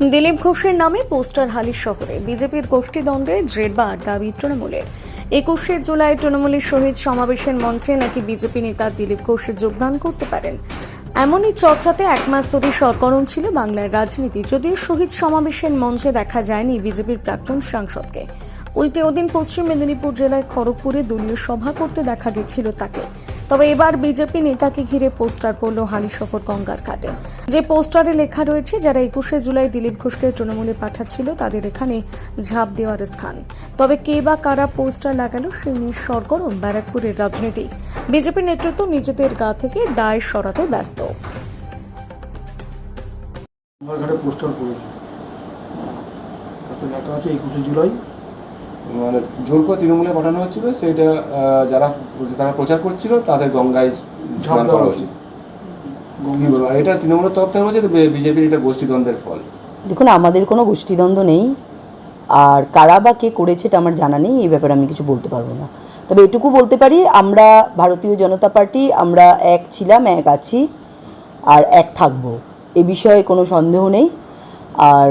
দিলীপ ঘোষের নামে পোস্টার হালির শহরে। বিজেপির গোষ্ঠীদ্বন্দ্বে জেরবার দাবি তৃণমূলের। একুশে জুলাই তৃণমূলের শহীদ সমাবেশের মঞ্চে নাকি বিজেপি নেতা দিলীপ ঘোষ যোগদান করতে পারেন? এমনই চর্চাতে এক মাস ধরে সরগরম ছিল বাংলার রাজনীতি। যদিও শহীদ সমাবেশের মঞ্চে দেখা যায়নি বিজেপির প্রাক্তন সাংসদকে। উল্টে ওদিন পশ্চিম মেদিনীপুর জেলায় খড়গপুরে দলীয় সভা করতে দেখা গেছিল তাকে। তবে এবার বিজেপি নেতাকে ঘিরে পোস্টার পড়ল হালিশহর গঙ্গার ঘাটে। যে পোস্টারে লেখা রয়েছে, যারা একুশে জুলাই দিলীপ ঘোষকে তৃণমূলে পাঠাচ্ছিল, তাদের এখানে ঝাঁপ দেওয়ার স্থান। তবে কে বা কারা পোস্টার লাগালো সেই নিয়ে সরগরম ব্যারাকপুরের রাজনীতি। বিজেপি নেতৃত্ব নিজেদের গা থেকে দায় সরাতে ব্যস্ত। পোস্টার তাতে লেখা আছে একুশে জুলাই মানে জোর করে তৃণমূলে পাঠানো হচ্ছিল সেটা যারা তারা প্রচার করছিল তাদের গঙ্গায় স্নান করা উচিত। এটা তৃণমূলের তরফ থেকে হচ্ছে বিজেপির এটা গোষ্ঠীদ্বন্দ্বের ফল। দেখুন আমাদের কোনো গোষ্ঠীদ্বন্দ্ব নেই আর কারা বা কে করেছে এটা আমার জানা নেই এই ব্যাপারে আমি কিছু বলতে পারব না। তবে এটুকু বলতে পারি আমরা ভারতীয় জনতা পার্টি আমরা এক ছিলাম এক আছি আর এক থাকব এ বিষয়ে কোনো সন্দেহ নেই। আর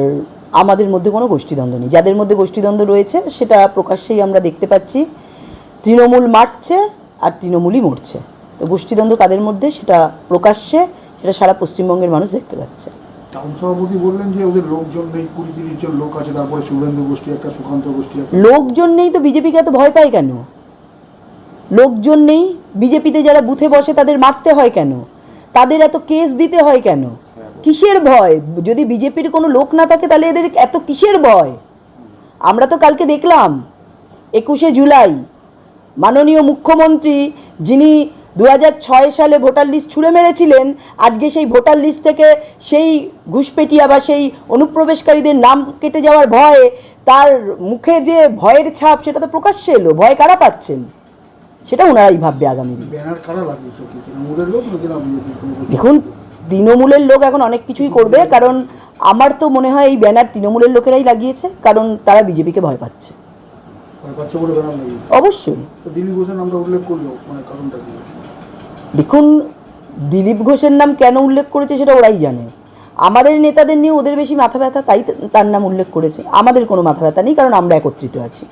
আমাদের মধ্যে কোনো গোষ্ঠীদ্বন্দ্ব নেই। যাদের মধ্যে গোষ্ঠীদ্বন্দ্ব রয়েছে সেটা প্রকাশ্যেই আমরা দেখতে পাচ্ছি। তৃণমূল মারছে আর তৃণমূলই মরছে। তো গোষ্ঠীদ্বন্দ্ব কাদের মধ্যে? সেটা প্রকাশ্যে সেটা সারা পশ্চিমবঙ্গের মানুষ দেখতে পাচ্ছে। টাউন সভাপতি বললেন যে ওদের লোকজন নেই কুড়ি তিরিশ জন লোক আছে তারপরে শুভেন্দু গোষ্ঠী একটা সুকান্ত গোষ্ঠী লোকজন নেই তো বিজেপিকে এত ভয় পায় কেন? লোকজন নেই বিজেপিতে যারা বুথে বসে তাদের মারতে হয় কেন? তাদের এত কেস দিতে হয় কেন? কিসের ভয়? যদি বিজেপির কোনো লোক না থাকে তাহলে এদের এত কিসের ভয়? আমরা তো কালকে দেখলাম একুশে জুলাই মাননীয় মুখ্যমন্ত্রী যিনি দু ছয় সালে ভোটার লিস্ট ছুঁড়ে মেরেছিলেন আজকে সেই ভোটার লিস্ট থেকে সেই ঘুষপেটিয়া বা সেই অনুপ্রবেশকারীদের নাম কেটে যাওয়ার ভয়ে তার মুখে যে ভয়ের ছাপ সেটা তো প্রকাশ্যে এলো। ভয় কারা পাচ্ছেন? সেটা ওনারাই ভাববে আগামী দিনে? দেখুন তৃণমূলের লোক এখন অনেক কিছুই করবে কারণ আমার তো মনে হয় এই ব্যানার তৃণমূলের লোকেরাই লাগিয়েছে কারণ তারা বিজেপিকে ভয় পাচ্ছে। অবশ্যই। মানে দেখুন দিলীপ ঘোষের নাম কেন উল্লেখ করেছে সেটা ওরাই জানে। আমাদের নেতাদের নিয়ে ওদের বেশি মাথা ব্যথা তাই তার নাম উল্লেখ করেছে। আমাদের কোনো মাথা ব্যথা নেই কারণ আমরা একত্রিত আছি।